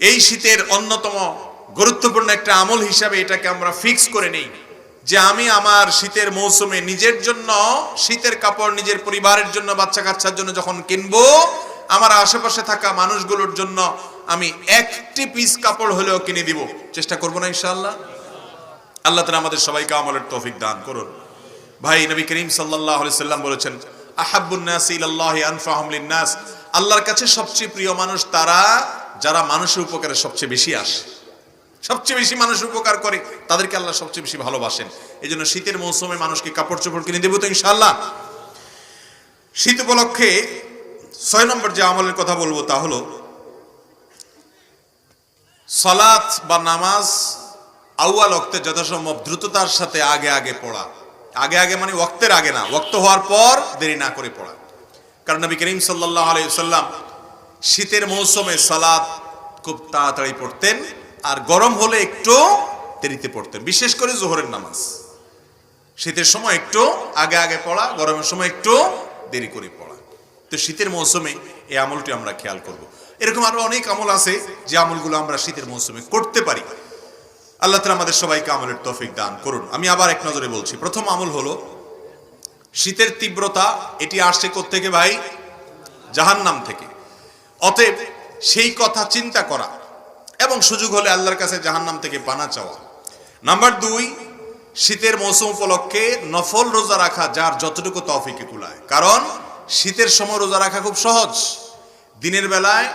এই শীতের অন্যতম গুরুত্বপূর্ণ একটা আমল হিসাবে এটাকে আমরা ফিক্স করে নেই। যে আমি আমার শীতের মৌসুমে নিজের জন্য, শীতের কাপড় নিজের পরিবারের জন্য বাচ্চা কাচ্চার জন্য যখন কিনবো, আমার আশেপাশে থাকা মানুষগুলোর জন্য আমি একটি পিস কাপড় হলেও কিনে দিব। চেষ্টা করব না ইনশাআল্লাহ? আল্লাহ তালা আমাদের সবাইকে আমলের তৌফিক দান করুন। ভাই, নবী করিম আলাইহি সাল্লাম বলেছেন, আহাব্বুন নাস ইলাল্লাহি আনফাহুম লিন-নাস আল্লাহর কাছে সবচেয়ে প্রিয় মানুষ তারা যারা মানুষের উপকারে সবচেয়ে বেশি আসে, সবচেয়ে বেশি মানুষ উপকার করে, তাদেরকে আল্লাহ সবচেয়ে বেশি ভালোবাসেন। এই জন্য শীতের মৌসুমে মানুষকে কাপড় চোপড় কিনে দেবো তো ইনশাআল্লাহ। শীত উপলক্ষে ছয় নম্বর যে আমলের কথা বলব তা হলো সলাৎ বা নামাজ আউয়াল অক্তে যথাসম্ভব দ্রুততার সাথে আগে আগে পড়া। আগে আগে মানে ওক্তের আগে না ওক্ত হওয়ার পর দেরি না করে পড়া। কারণ নবী করিম সাল্লাহ আলাইসাল্লাম শীতের মৌসুমে সালাত খুব তাড়াতাড়ি পড়তেন, আর গরম হলে একটু দেরিতে পড়তেন, বিশেষ করে জোহরের নামাজ। শীতের সময় একটু আগে আগে পড়া, গরমের সময় একটু দেরি করে পড়া। তো শীতের মৌসুমে এই আমলটি আমরা খেয়াল করব। এরকম আরও অনেক আমল আছে যে আমলগুলো আমরা শীতের মৌসুমে করতে পারি। আল্লাহ তালা আমাদের সবাইকে আমলের তফিক দান করুন। আমি আবার এক নজরে বলছি, প্রথম আমল হলো শীতের তীব্রতা, এটি আসছে থেকে ভাই? জাহান্নাম থেকে। অতএব সেই কথা চিন্তা করা এবং সুযোগ হলে আল্লাহর কাছে জাহান্নাম থেকে পানা চাওয়া। নাম্বার দুই, শীতের মৌসুম উপলক্ষে নফল রোজা রাখা যার যতটুকু তফিকে কুলায়। কারণ শীতের সময় রোজা রাখা খুব সহজ। দিনের বেলায়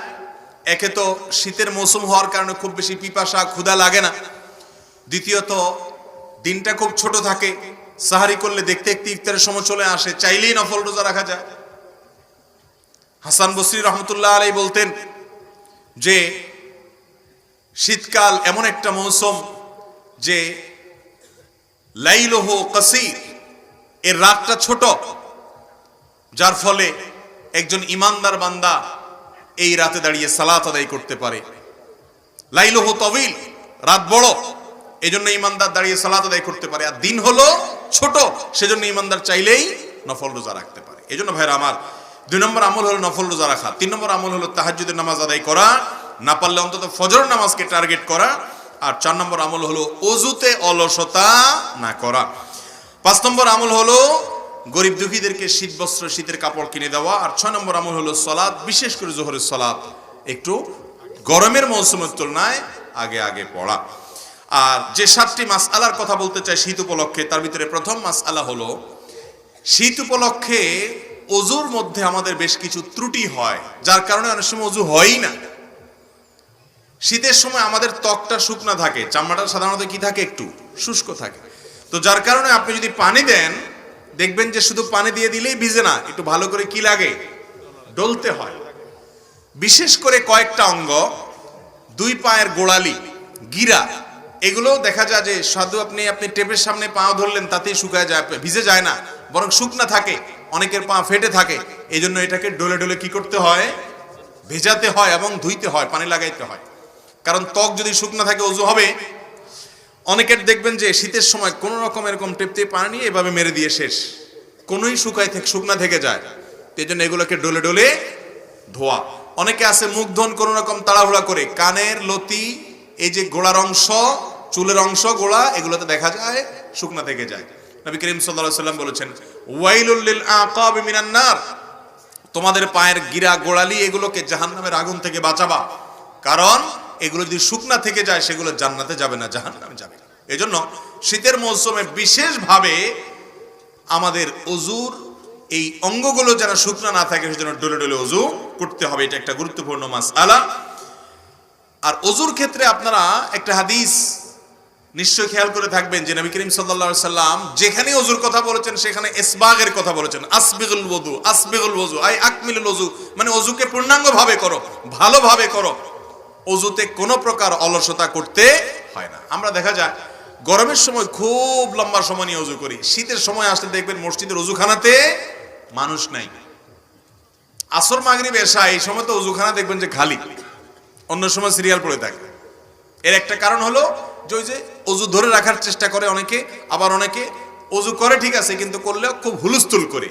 একে তো শীতের মৌসুম হওয়ার কারণে খুব বেশি পিপাসা, ক্ষুধা লাগে না। দ্বিতীয়ত, দিনটা খুব ছোট থাকে। সাহারি করলে দেখতে দেখতে ইফতারের সময় চলে আসে, চাইলেই নফল রোজা রাখা যায়। হাসান বসরি রহমতুল্লাহ আলাই বলতেন যে, শীতকাল এমন একটা মৌসুম যে, লাইলহ কাসির, এর রাতটা ছোট, যার ফলে একজন ইমানদার বান্দা এই রাতে দাঁড়িয়ে সালাত আদায় করতে পারে। লাইলহ তবিল রাত বড় এই জন্য ইমানদার দাঁড়িয়ে সালাত আদায় করতে পারে। আর দিন হলো ছোট, সেজন্য ইমানদার চাইলেই নফল রোজা রাখতে পারে। এই জন্য ভাইরা আমার দুই নম্বর আমল হলো নফল রোজা রাখা। তিন নম্বর আমল হলো তাহাজুদের নামাজ আদায় করা। না পারলে অন্তত ফজর নামাজকে টার্গেট করা। আর চার নম্বর আমল হলো অজুতে অলসতা না করা। পাঁচ নম্বর আমল হলো গরিব দুঃখীদেরকে শীত বস্ত্র শীতের কাপড় কিনে দেওয়া। আর ছয় নম্বর আমল হলো সলাদ বিশেষ করে জোহরের সলাদ একটু গরমের মৌসুমের তুলনায় আগে আগে পড়া। আর যে সাতটি মাস আলার কথা বলতে চাই শীত উপলক্ষে, তার ভিতরে প্রথম মাস আলা হলো শীত উপলক্ষে অজুর মধ্যে আমাদের বেশ কিছু ত্রুটি হয়, যার কারণে অনেক সময় অজু হয়ই না। শীতের সময় আমাদের ত্বকটা শুকনা থাকে, চামড়াটা সাধারণত কি থাকে একটু? শুষ্ক থাকে। তো যার কারণে আপনি যদি পানি দেন, দেখবেন যে শুধু পানি দিয়ে দিলেই ভিজে না, একটু ভালো করে কি লাগে? ডলতে হয়। বিশেষ করে কয়েকটা অঙ্গ, দুই পায়ের গোড়ালি, গিরা এগুলো দেখা যায় যে সাধু আপনি আপনি টেপের সামনে পা ধরলেন, তাতেই শুকায় যায়, ভিজে যায় না, বরং শুকনা থাকে। অনেকের পা ফেটে থাকে। এই জন্য এটাকে ডলে ডলে কি করতে হয়? ভেজাতে হয় এবং ধুইতে হয়, পানি লাগাইতে হয়। কারণ ত্বক যদি শুকনা থাকে, অজু হবে। অনেকের দেখবেন যে শীতের সময় কোনো রকম এরকম টেপতে পানি এভাবে মেরে দিয়ে শেষ। কোনোই শুকায় থেকে, শুকনা থেকে যায়। এই জন্য এগুলোকে ডলে ডলে ধোয়া। অনেকে আছে মুখ ধন কোনো রকম তাড়াহুড়া করে। কানের লতি, এই যে গোড়ার অংশ, চুলের অংশ গোড়া এগুলোতে দেখা যায় শুকনা থেকে যায়। নবী করিম সাল্লাল্লাহু সাল্লাম বলেছেন, ওয়াইলুল লিল আকাব মিনান নার। তোমাদের পায়ের গিরা গোড়ালি এগুলোকে জাহান্নামের আগুন থেকে বাঁচাবা। কারণ এগুলো যদি শুকনা থেকে যায়, সেগুলো জান্নাতে যাবে না, জাহান্নামে যাবে এজন্য শীতের মৌসুমে বিশেষভাবে আমাদের অজুর এই অঙ্গগুলো যেন শুকনা না থাকে, সেজন্য ডলে ডলে অজু করতে হবে। এটা একটা গুরুত্বপূর্ণ মাস আলা আর অজুর ক্ষেত্রে আপনারা একটা হাদিস নিশ্চয় খেয়াল করে থাকবেন যে নবী করিম সাল্লা সাল্লাম যেখানে অজুর কথা বলেছেন, সেখানে এসবাগের কথা বলেছেন। আসবিগুল ওযু আসবিগুল ওযু, আই আকমিলুল ওযু মানে অজুকে পূর্ণাঙ্গ ভাবে করো, ভালোভাবে করো। অজুতে কোনো প্রকার অলসতা করতে হয় না। আমরা দেখা যায় গরমের সময় খুব লম্বা সময় নিয়ে অজু করি। শীতের সময় আসলে দেখবেন মসজিদের অজুখানাতে মানুষ নাই। আসর, মাগরিব এসা এই সময় তো অজুখানা দেখবেন যে খালি। অন্য সময় সিরিয়াল পড়ে থাকে। এর একটা কারণ হলো যে যে অজু ধরে রাখার চেষ্টা করে অনেকে, আবার অনেকে অজু করে ঠিক আছে, কিন্তু করলেও খুব হুলস্থুল করে।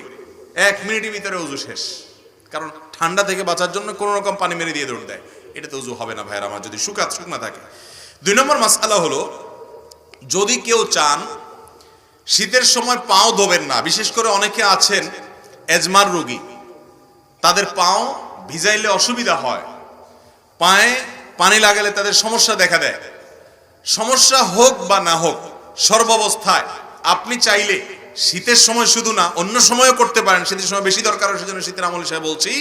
এক মিনিটের ভিতরে অজু শেষ। কারণ ঠান্ডা থেকে বাঁচার জন্য কোনো রকম পানি মেরে দিয়ে দৌড় দেয়। এটাতে উজু হবে না ভাইয়ের আমার, যদি শুকা শুকনা থাকে। দুই নম্বর মাসালা হলো, যদি কেউ চান, শীতের সময় পাও ধোবেন না, বিশেষ করে অনেকে আছেন এজমার রোগী, তাদের পাও ভিজাইলে অসুবিধা হয়। পায়ে পানি লাগালে তাদের সমস্যা দেখা দেয়। সমস্যা হোক বা না হোক, সর্বাবস্থায় আপনি চাইলে শীতের সময় শুধু না, অন্য সময়ও করতে পারেন। শীতের সময় বেশি দরকার সেজন্য শীতের আমল হিসেবে বলছি।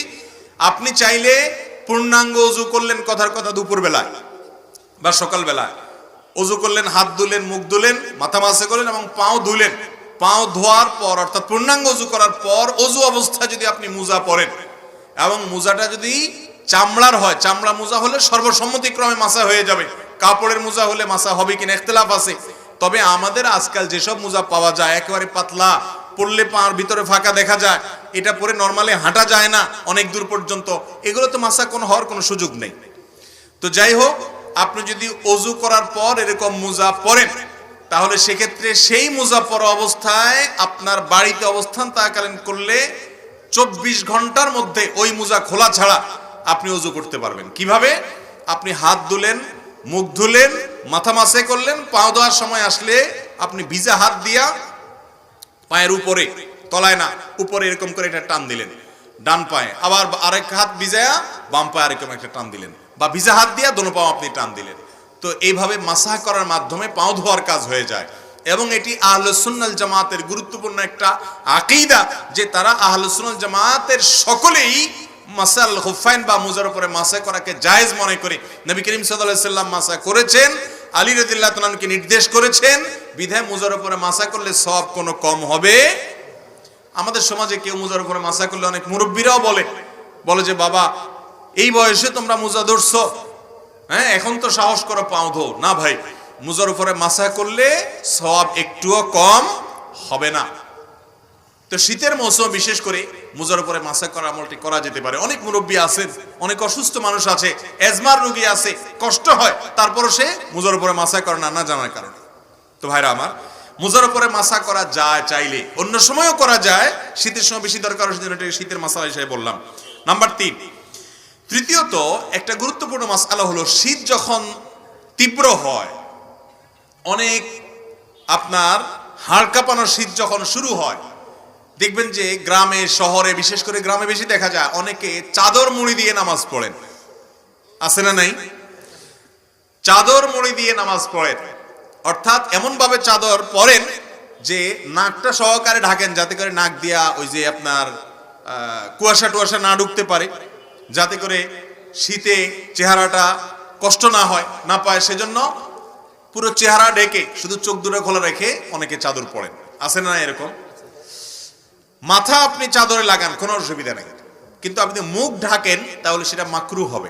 আপনি চাইলে পূর্ণাঙ্গ অজু করলেন কথার কথা দুপুর বেলায় বা সকাল বেলায় অজু করলেন, হাত ধুলেন মুখ ধুলেন মাথা মাসে করলেন এবং পাও ধুলেন। পাও ধোয়ার পর, অর্থাৎ পূর্ণাঙ্গ অজু করার পর অজু অবস্থায় যদি আপনি মুজা পরেন এবং মুজাটা যদি চামড়ার হয়, চামড়া মোজা হলে সর্বসম্মতিক্রমে মাসা হয়ে যাবে। কাপড়ের মোজা হলে মাসা হবে কিনা ইখতলাফ আছে। তবে আমাদের আজকাল যেসব মোজা পাওয়া যায়, একেবারে পাতলা, পড়লে পার ভিতরে ফাঁকা দেখা যায়, এটা পরে নর্মালি হাঁটা যায় না, অনেক দূর পর্যন্ত। এগুলো তো মাসা কোনো হওয়ার কোনো সুযোগ নেই। তো যাই হোক, আপনি যদি অজু করার পর এরকম মোজা পরেন, তাহলে সেক্ষেত্রে সেই মোজা পরা অবস্থায় আপনার বাড়িতে অবস্থান থাকালীন করলে চব্বিশ ঘণ্টার মধ্যে ওই মোজা খোলা ছাড়া আপনি অজু করতে পারবেন। কীভাবে? আপনি হাত ধুলেন মুখ ধুলেন, মাথা মাসে করলেন, পাও দেওয়ার সময় আসলে আপনি ভিজা হাত দিয়া পায়ের উপরে, তলায় না, উপরে এরকম করে একটা টান দিলেন। ডান পায়ে, আবার আরেক হাত ভিজায়া বাম পায়ে আরেকরকম একটা টান দিলেন। বা ভিজা হাত দিয়া দোনো পাও আপনি টান দিলেন। তো এইভাবে মাসাহ করার মাধ্যমে পাও ধোয়ার কাজ হয়ে যায়। এবং এটি আহলুসুন্নাল জামাতের গুরুত্বপূর্ণ একটা আকিদা যে তারা আহলুসুন্নাল জামাতের সকলেই মাসাল হুফাইন বা মুজার উপরে মাসা করাকে জায়েজ মনে করি। নবী করিম সাল্লাম মাসা করেছেন, আলী রাদিয়াল্লাহু তাআলাকে নির্দেশ করেছেন, বিধায় মুজার উপরে মাসা করলে সব কোনো কম হবে। আমাদের সমাজে কেউ মুজার উপরে মাসা করলে অনেক মুরব্বীরাও বলে বলে যে, বাবা, এই বয়সে তোমরা মুজা ধরছো। হ্যাঁ এখন তো সাহস করো পাও ধো না ভাই, মুজার উপরে মাসা করলে সব একটুও কম হবে না। তো শীতের মৌসুম, বিশেষ করে মোজার উপরে মাসা করা আমলটি করা যেতে পারে। অনেক মুরব্বী আছেন, অনেক অসুস্থ মানুষ আছে, এজমার রোগী আছে, কষ্ট হয়, তারপরও সে মোজার উপরে মাসা করে না না জানার কারণে। তো ভাইরা আমার, মুজার উপরে মাসা করা যায় চাইলে, অন্য সময়ও করা যায়, শীতের সময় বেশি দরকার সেজন্য এটাকে শীতের মাসা হিসেবে বললাম। নাম্বার তিন, তৃতীয়ত একটা গুরুত্বপূর্ণ মাসালা হলো, শীত যখন তীব্র হয়, অনেক আপনার হাড় কাঁপানো শীত যখন শুরু হয় দেখবেন যে গ্রামে, শহরে, বিশেষ করে গ্রামে বেশি দেখা যায়, অনেকে চাদর মুড়ি দিয়ে নামাজ পড়েন। আছে না নাই? চাদর মুড়ি দিয়ে নামাজ পড়েন। অর্থাৎ এমন ভাবে চাদর পরেন যে নাকটা সহকারে ঢাকেন, যাতে করে নাক দিয়া ওই যে আপনার কুয়াশা টুয়াশা না ঢুকতে পারে, যাতে করে শীতে চেহারাটা কষ্ট না হয়, না পায়। সেজন্য পুরো চেহারা ঢেকে শুধু চোখ দুটো খোলা রেখে অনেকে চাদর পরেন। আছে না এরকম? মাথা আপনি চাদরে লাগান, কোনো অসুবিধা নেই। কিন্তু আপনি মুখ ঢাকেন, তাহলে সেটা মাকরু হবে।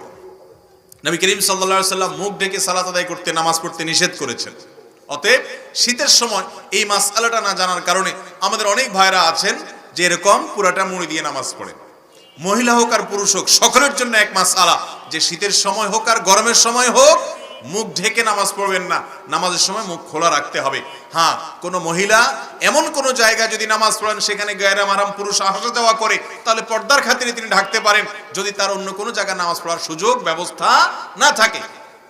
নবী করিম সাল্লা সাল্লাম মুখ ঢেকে সালাত আদায় করতে, নামাজ পড়তে নিষেধ করেছেন। অতএব শীতের সময় এই মাসআলাটা না জানার কারণে আমাদের অনেক ভাইরা আছেন যে এরকম পুরাটা মুড়ি দিয়ে নামাজ পড়েন। মহিলা হোক আর পুরুষ হোক, সকলের জন্য এক মাস আলা যে শীতের সময় হোক আর গরমের সময় হোক মুখ ঢেকে নামাজ পড়বেন না। নামাজের সময় মুখ খোলা রাখতে হবে। হ্যাঁ কোন মহিলা এমন কোন জায়গায় যদি নামাজ পড়েন, সেখানে গায়রা আরাম পুরুষ আসা যাওয়া করে, তাহলে পর্দার খাতিরে তিনি ঢাকতে পারেন। যদি তার অন্য কোনো জায়গায় নামাজ পড়ার সুযোগ, ব্যবস্থা না থাকে।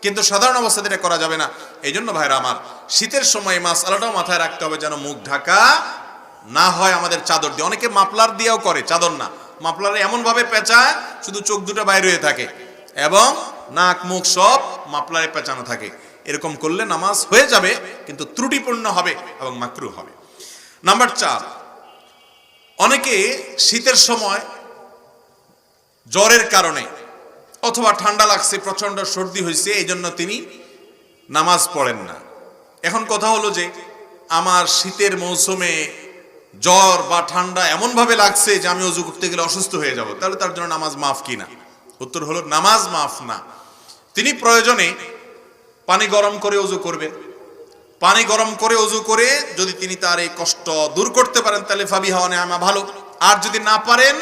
কিন্তু সাধারণ অবস্থাতে এটা করা যাবে না। এই জন্য ভাইরা আমার, শীতের সময় মাস আলাটাও মাথায় রাখতে হবে যেন মুখ ঢাকা না হয় আমাদের চাদর দিয়ে। অনেকে মাপলার দিয়েও করে, চাদর না। মাপলারে এমন ভাবে পেঁচায়, শুধু চোখ দুটো বাইরে হয়ে থাকে। এবং নাক, মুখ সব মাপলারে পেঁচানো থাকে। এরকম করলে নামাজ হয়ে যাবে, কিন্তু ত্রুটিপূর্ণ হবে এবং মাকরু হবে। নাম্বার চার, অনেকে শীতের সময় জ্বরের কারণে অথবা ঠান্ডা লাগছে প্রচণ্ড সর্দি হয়েছে এই জন্য তিনি নামাজ পড়েন না। এখন কথা হলো যে, আমার শীতের মৌসুমে জ্বর বা ঠান্ডা এমন ভাবে লাগছে যে আমি অজু করতে গেলে অসুস্থ হয়ে যাব। তাহলে তার জন্য নামাজ মাফ কি না? উত্তর হলো, নামাজ মাফ না। তিনি প্রয়োজনে পানি গরম করে অজু করবেন পানি গরম করে অজু করে যদি তিনি তার এই কষ্ট দূর করতে পারেন, তাহলে ফাবি হাওয়ানে আমা ভালো। আর যদি না পারেন,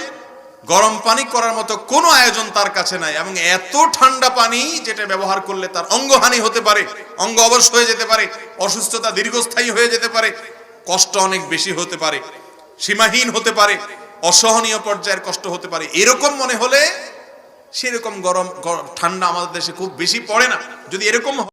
গরম পানি করার মতো কোনো আয়োজন তার কাছে নাই এবং এত ঠান্ডা পানি যেটা ব্যবহার করলে তার অঙ্গহানি হতে পারে, অঙ্গ অবশ হয়ে যেতে পারে, অসুস্থতা দীর্ঘস্থায়ী হয়ে যেতে পারে, কষ্ট অনেক বেশি হতে পারে, সীমাহীন হতে পারে, অসহনীয় পর্যায়ের কষ্ট হতে পারে, এরকম মনে হলে সেরকম গরম গর- ঠান্ডা আমাদের দেশে খুব বেশি পড়ে না। যদি এরকম